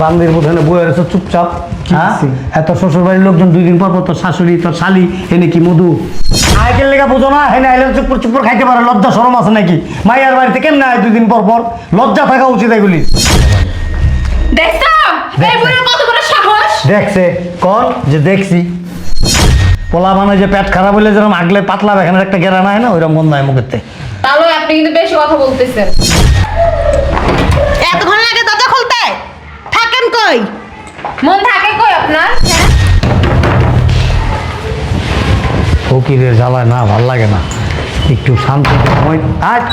বান্দির বোধনে বয়ে রয়েছে চুপচাপ হ্যাঁ? এত শ্বশুর বাড়ির লোকজন দুই দিন পর পর তোর শাশুড়ি তোর শালি এনে কি মধু? আইকেল লেখা বুঝো না হেনে আইলে চুপুর চুপুর খাইতে পারে লজ্জা সরম আছে নাকি? মাইয়ার বাড়িতে কেমনে আয় দুই দিন পর পর? লজ্জা থাকা উচিত এগুলি। দেখছ? এই দেখছে। বুড়ির কত বড় সাহস? দেখছে কর যে দেখছি। পোলা মানে যে পেট খারাপ হলে যেরকম আগলে পাতলা এখানে একটা গেরা নাই না ওইরকম বন্ধ হয় মুখেতে তাহলে আপনি কিন্তু বেশি কথা বলতেছেন। এতক্ষণ লাগে দরজা খুলতে? কই? মন থাকে কই আপনার? হ্যাঁ? ফকিরের জ্বালায় না ভালো লাগে না। একটু শান্তিতে সময় আজ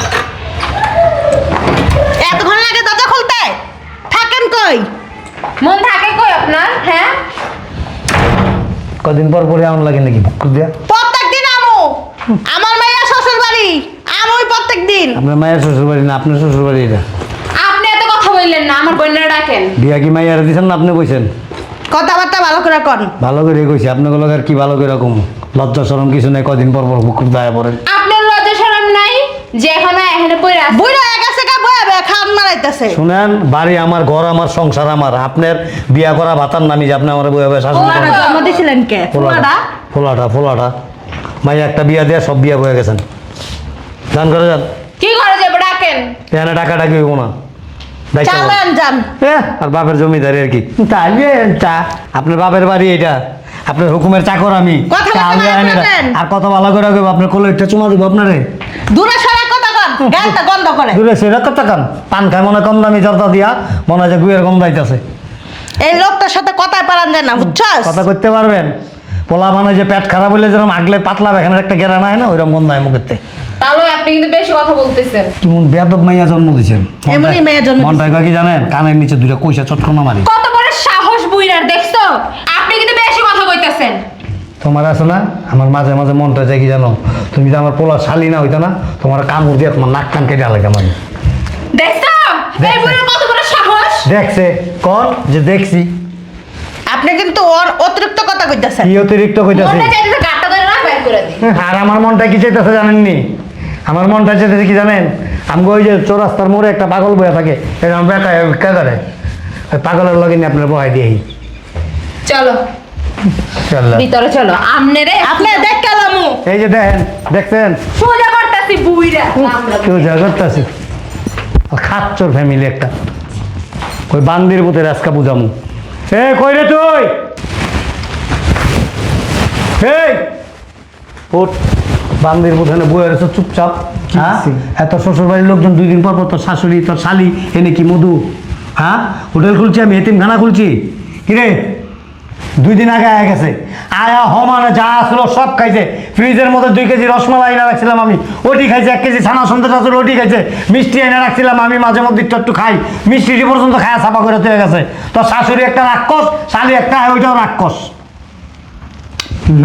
এতক্ষণ লাগে দরজা খুলতে? থাকেন কই? মন থাকে কই আপনার? হ্যাঁ? কদিন পর পরে এমন লাগে নাকি? বুক দিয়া? প্রত্যেক দিন আমু। আমার মাইয়া শ্বশুর বাড়ি আমুই প্রত্যেক দিন। আপনার মায়ের শ্বশুর বাড়ি না আপনার শ্বশুর বাড়ি এটা? বললেন না আমার বোনেরা ডাকেন। বিয়া কি মাইয়ার দিচ্ছেন না আপনি কইছেন? কথাবার্তা ভালো করে কন। ভালো করে কইছি আপনার লোকের কি ভালো করে কম? লজ্জা শরম কিছু নেই কদিন পর পর বুক দায় পড়েন আপনার লজ্জা শরম নাই যে এখানে এখানে পড়ে আছে? বুড়া হয়ে গেছে কা বয়ে বয়ে খান মারাইতেছে। শুনেন বাড়ি আমার ঘর আমার সংসার আমার। আপনার বিয়া করা ভাতার নামি যে আপনি আমার বয়ে বয়ে শাসন করেন। জন্ম দিছিলেন কে? ফোলাটা ফোলাটা ফোলাটা মাইয়া একটা বিয়া দেয়া সব বিয়া বয়ে গেছেন। যান করে যান। কি করে যাব ডাকেন। এখানে টাকা টাকি হইব না। চালান যান। আর বাপের জমিদারি আর কি। তাহলে তা আপনার বাপের বাড়ি এটা আপনার হুকুমের চাকর আমি। আর কত ভালো করে আপনার কোলে একটা চুমা দিব আপনারে। দূরে সরে কথা কন গালটা গন্ধ করে। দূরে সেটা কত কান। পান খায় মনে হয় কম দামি জর্দা দিয়া মনে হয় যে গুয়ের এই লোকটার সাথে কথা পারান যায় না বুঝছস? কথা করতে পারবেন। পোলা মানে যে পেট খারাপ হলে যেরকম আগলে পাতলা এখানে একটা গেরা নাই না ওইরকম বন্ধ হয় মুখেতে তাহলে আপনি কিন্তু বেশি কথা বলতেছেন। কেমন বেদব মাইয়া জন্ম দিয়েছেন। এমনই মাইয়া জন্ম। মনটা কি জানেন? কানের নিচে দুইটা কইসা চটকনা মারি। কত বড় সাহস বুইরার দেখছ? আপনি কিন্তু বেশি কথা কইতেছেন। তোমার আছে না? আমার মাঝে মাঝে মনটা যায় কি জানো? তুমি যে আমার পোলা শালি না হইতা না? তোমার কামড় দিয়ে তোমার নাক কান কেটে আলাদা মানে দেখছ? এই। বুড়ির কত বড় সাহস? দেখছে। কর যে দেখছি। আপনি কিন্তু ওর- অতিরিক্ত কথা কইতাছেন। কি অতিরিক্ত কইতাছে মনটা চাইতেছে গাটটা ধরে না বের করে দিই। আর আমার মনটা কি চাইতেছে জানেননি? আমার মনটা চাইতেছে কি জানেন? আমি ওই যে চৌরাস্তার মোড়ে একটা পাগল বয়ে থাকে। এরকম করে ওই পাগলের লগে নিয়ে আপনার বহাই দিয়ে চলো। ভিতরে চলো। আপনি দেখ কালামু। এই যে দেখেন দেখছেন? সোজা করতেছি বুইরা আমরা কেউ করতেছে। খাচ্চর ফ্যামিলি একটা। ওই বান্দির রাস্কা বুঝামু। এ কই রে তুই? এই বান্দির বুধানে বয়ে রয়েছে চুপচাপ হ্যাঁ? এত শ্বশুর বাড়ির লোকজন দুই দিন পর পর তোর শাশুড়ি তোর শালি এনে কি মধু হ্যাঁ? হোটেল খুলছি আমি এতিমখানা খুলছি। কিরে দুই দিন আগে আয়া গেছে। আয়া হমানে যা আসলো সব খাইছে। ফ্রিজের মধ্যে দুই কেজি রসমালাই এনে রাখছিলাম আমি। ওটি খাইছে এক কেজি ছানা সন্দেশ আসলে ওটি খাইছে। মিষ্টি এনে রাখছিলাম আমি মাঝে মধ্যে একটু একটু খাই। মিষ্টিটি পর্যন্ত খায়া সাফা করে তুলে গেছে। তো শাশুড়ি একটা রাক্ষস শালি একটা ওইটাও রাক্ষস।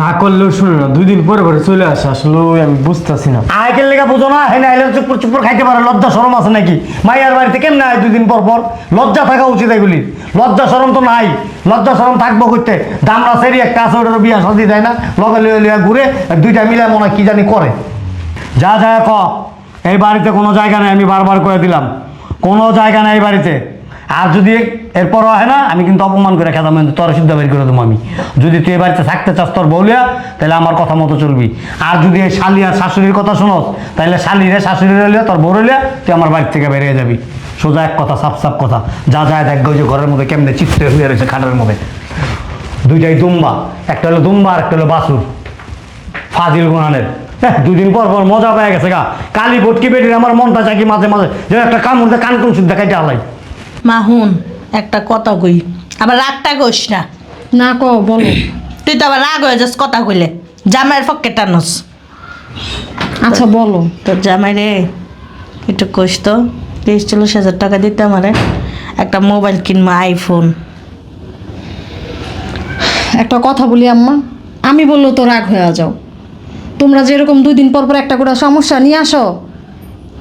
না করলেও শুনে না দুই দিন পরে পরে চলে আসে, আসলে আমি বুঝতেছি না। আইকেল লেখা বুঝো না, হেনে আইলে চুপুর চুপুর খাইতে পারে, লজ্জা শরম আছে নাকি? মাইয়ার বাড়িতে কেমনে আয় দুদিন পর পর? লজ্জা থাকা উচিত এগুলি। লজ্জা শরম তো নাই। লজ্জা শরম থাকব করতে দামরা সেরি একটা আছে ওটার বিয়া সাদি দেয় না। লগে লিয়ে লিয়ে ঘুরে দুইটা মিলে মনে কি জানি করে। যা যা ক, এই বাড়িতে কোনো জায়গা নেই, আমি বারবার করে দিলাম। কোনো জায়গা নেই এই বাড়িতে। আর যদি এরপর হয় না, আমি কিন্তু অপমান করে খেতাম তোর সিদ্ধ বের করে দেবো আমি। যদি তুই এই বাড়িতে থাকতে চাস তোর বউলিয়া তাহলে আমার কথা মতো চলবি। আর যদি এই শালি আর শাশুড়ির কথা শোনস, তাহলে শালিরে শাশুড়ি রইলিয়া তোর বউ রইলিয়া তুই আমার বাড়ি থেকে বেরিয়ে যাবি। সোজা এক কথা সাপ সাপ কথা। যা যায় দেখবে যে ঘরের মধ্যে কেমনে চিত্তে হয়ে রয়েছে খাটের মধ্যে। দুইটাই দুম্বা, একটা হলো দুম্বা আর একটা হলো বাসুর। ফাজিল গুনানের। হ্যাঁ দুদিন পর পর মজা পেয়ে গেছে গা। কালি ভটকি বেটির আমার মনটা চাকি মাঝে মাঝে যেন একটা কামড় দিয়ে কান কুন শুদ্ধ দেখাইতে আলাই। মাহুন একটা কথা কই। আবার রাগটা কইস না। না কো বলো। তুই তো আবার রাগ হয়ে যাস কথা কইলে। জামাইয়ের পক্ষে টানস আচ্ছা বলো। তোর জামাই রে একটু কইস তো। তিরিশ চল্লিশ হাজার টাকা দিতে আমারে। একটা মোবাইল কিনবো আইফোন। একটা কথা বলি আম্মা। আমি বলল তো রাগ হয়ে যাও। তোমরা যেরকম দুই দিন পর পর একটা করে সমস্যা নিয়ে আসো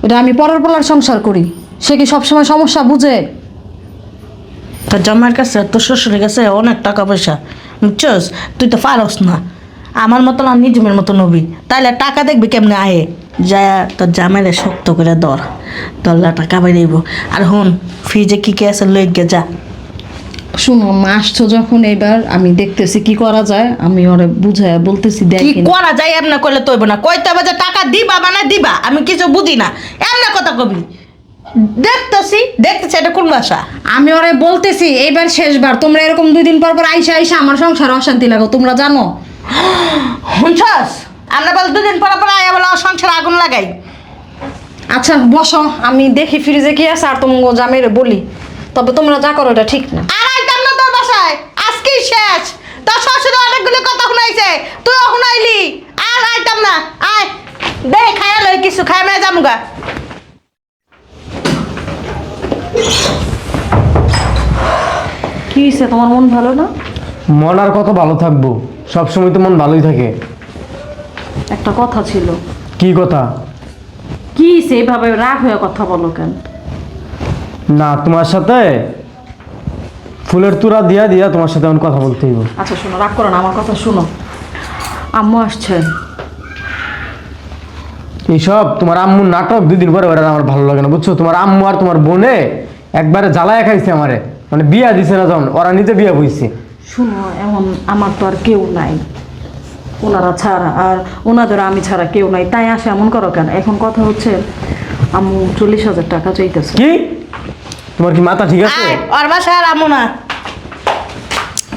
ওটা আমি পরের পলার সংসার করি। সে কি সবসময় সমস্যা বুঝে? তোর জামাইয়ের কাছে তোর শ্বশুরের কাছে অনেক টাকা পয়সা বুঝছস? তুই তো পারস না। আমার মতো না নিজমের মতো নবী। তাইলে টাকা দেখবি কেমনে আয়ে যা তোর জামাইরে শক্ত করে ধর। দল্লা টাকা বেরিয়েব আর হন ফ্রিজে কী কি আছে লই গে যা। শুনো মা আসছো যখন এবার আমি দেখতেছি কি করা যায়। আমি ওরে বুঝায় বলতেছি কি দেখি করা যায় এমনি করলে তৈব না। কইতে হবে যে টাকা দিবা মানে দিবা আমি কিছু বুঝি না। এমনি কথা কবি। দেখতেছি দেখতেছি এটা কোন ভাষা? আমি ওরে বলতেছি এইবার শেষবার তোমরা এরকম দুই দিন পর পর আইসা আইসা আমার সংসার অশান্তি লাগো তোমরা জানো? শুনছস আমরা বল দুদিন পর পর আয়া বলে সংসার আগুন লাগাই। আচ্ছা বসো আমি দেখি ফ্রিজে কি আছে আর তোমাকে জামাইরে বলি। তবে তোমরা যা করো এটা ঠিক না। আর আইতাম না তোর বাসায় আজকেই শেষ। তোর শ্বশুর অনেকগুলো কথা শুনাইছে তুইও শুনাইলি। আর আইতাম না আয় দে খায়া লই কিছু খাই মেয়ে যামুগা। কি হয়েছে তোমার মন ভালো না? মন আর কত ভালো থাকব? সবসময় তো মন ভালোই থাকে। একটা কথা ছিল। কি কথা? কি এইভাবে রাগ হয়ে কথা বলো কেন? না তোমার সাথে ফুলের তুরা দিয়া দিয়া তোমার সাথে আমি কথা বলতে হইব। আচ্ছা শোনো রাগ করো না আমার কথা শোনো। আম্মু আসছে। এইসব? তোমার আম্মুর নাটক দুই দিন পরে আর আমার ভালো লাগে না বুঝছ? তোমার আম্মু আর তোমার বোনে একবারে জ্বালায় খাইছে আমারে। মানে বিয়া দিছে না যখন ওরা নিজে বিয়া বইছে। শুনো এমন আমার তো আর কেউ নাই। ওনারা ছাড়া আর ওনাদের আমি ছাড়া কেউ নাই। তাই আসে এমন করো কেন? এখন কথা হচ্ছে আম্মু চল্লিশ হাজার টাকা চাইতেছে। কি? তোমার কি মাথা ঠিক আছে? আয় ওর বাসায় আর আমু না।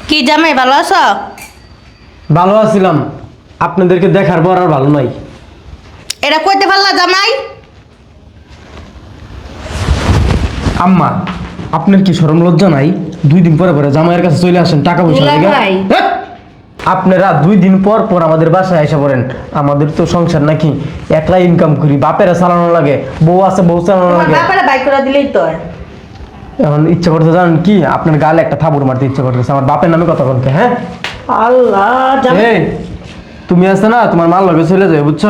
কি জামাই ভালো আছো? ভালো আছিলাম। আপনাদেরকে দেখার পর আর ভালো নাই। এটা কইতে পারলা জামাই? আম্মা আপনার কি সরম লজ্জা নাই? দুই দিন পরে পরে জামাইয়ের কাছে চলে আসেন টাকা পয়সা লাগে। ভাই। আপনারা দুই দিন পর পর আমাদের বাসায় এসে পড়েন। আমাদের তো সংসার নাকি একলা ইনকাম করি বাপেরা চালানো লাগে বউ আছে বউ চালানো তোমার লাগে। ব্যাপারে বাই করে দিলেই তো এখন ইচ্ছা করতে জানেন কি আপনার গালে একটা থাবুর মারতে ইচ্ছা করতেছে আমার বাপের নামে কথা বলতে হ্যাঁ? আল্লাহ জামাই। এই তুমি আছে না তোমার মাল লগে চলে যাবে বুঝছ?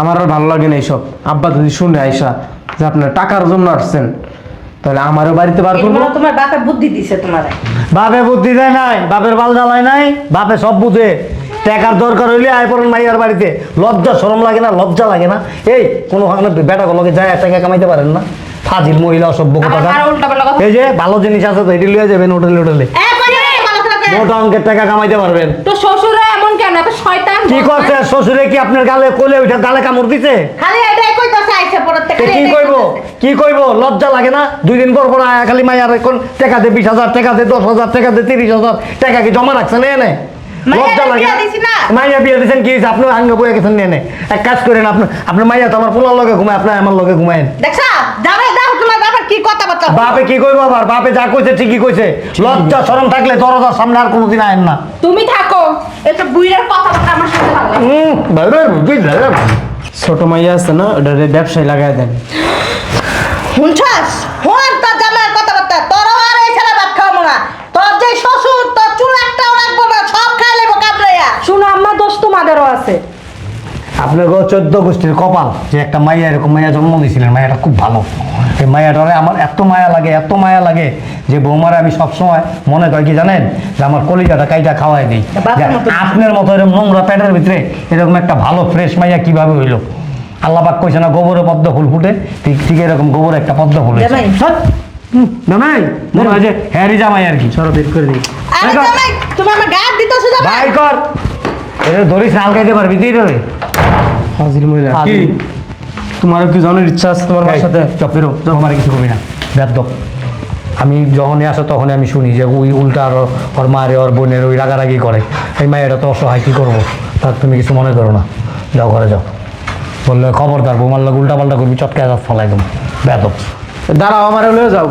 আমার আর ভালো লাগে না এইসব। আব্বা যদি শুনে আইসা যে আপনার টাকার জন্য আসছেন তাহলে আমারও বাড়িতে বার করব। এগুলো তোমার বাপে বুদ্ধি দিছে তোমার। বাপে বুদ্ধি দেয় নাই বাপের বাল জ্বালায় নাই বাপে সব বুঝে। টাকার দরকার হইলে আয় পড়েন মাইয়ার বাড়িতে। লজ্জা শরম লাগে না লজ্জা লাগে না। এই কোনো বেটা গুলোকে যায় টাকা কামাইতে পারেন না। ফাজিল মহিলা অসভ্য কথা। এই যে ভালো জিনিস আছে তো এটি লিয়ে যাবেন হোটেলে হোটেলে। মোটা অঙ্কের টাকা কামাইতে পারবেন। তো শ্বশুরা এমন কেন এত শয়তান কি করছে? শ্বশুরে কি আপনার গালে কোলে উঠে গালে কামড় দিছে? খালি এটাই কইতাছে আইছে পরের থেকে কি কইব? কি কইব? লজ্জা লাগে না? দুই দিন পর পর আয়া খালি মাইয়ার এখন টাকা দে বিশ হাজার টাকা দে দশ হাজার টাকা দে তিরিশ হাজার টাকা কি জমা রাখছেন এনে? লজ্জা লাগে না। মাইয়া বিয়ে দিয়েছেন কি আপনি আঙ্গ বয়ে গেছেন নিয়ে এক কাজ করেন আপনার আপনার মাইয়া তো আমার পোলার লগে ঘুমায় আপনার আমার লগে ঘুমায়েন। দেখছা? জামাই বাবার কি কথা বার্তা বাপে কি কইব আবার? বাপে যা কইছে ঠিকই কইছে। লজ্জা শরম থাকলে দরজার সামনে আর কোনোদিন আয়েন না। তুমি থাকো। এটা বুইরার কথাবার্তা আমার সাথে ভালো লাগে। হুম, ভালো, বুঝলে? ছোট মাইয়া আছে না ওটা ব্যবসায় লাগাই দেন। শুনছস? হন তোর জামাইয়ের কথাবার্তা। তোর আর এই ছেলে ভাত খাওয়াবো না তোর যে শ্বশুর তোর চুল একটাও রাখব না সব খাই লেবো কামড়াইয়া। শুনো আম্মা দোষ তোমাদেরও আছে। আপনার গো চোদ্দ গোষ্ঠীর কপাল যে একটা মাইয়া এরকম মাইয়া জন্ম দিয়েছিলেন মায়াটা খুব ভালো। এই মায়াটারে আমার এত মায়া লাগে এত মায়া লাগে যে বৌমারা আমি সবসময় মনে করি কি জানেন? যে আমার কলিজাটা কাইটা খাওয়াই দিই। আপনার মতো এরকম নোংরা প্যাটের ভিতরে এরকম একটা ভালো ফ্রেশ মাইয়া কীভাবে হইল? আল্লাহ পাক কইছে না গোবরে পদ্ম ফুল ফুটে ঠিক ঠিক এরকম গোবরে একটা পদ্ম ফুল। জামাই। হুম, মনে হয় যে হ্যারি জামাই আর কি। সরো বের করে দিই। আরে দেখো। জামাই তুমি আমার গায়ে দিতেছো জামাই। ভাই কর। এটা ধরিস নাল খাইতে পারবি তুই রে হাজির মহিলা। কি। তোমারও কি জানার ইচ্ছা আছে তোমার মার সাথে চপেরও আমার কিছু কবি না। বেদ্য আমি যখনই আসো তখনই আমি শুনি যে ওই উল্টা আর ওর মারে ওর বোনের ওই রাগারাগি করে। এই মায়েরা তো অসহায় কী করব? তার তুমি কিছু মনে করো না। যাও ঘরে যাও। বললে খবরদার বৌমার লোক উল্টা পাল্টা করবি চটকে হাত ফলাই দেবো বেদ দাঁড়াও আমার লয়ে যাও।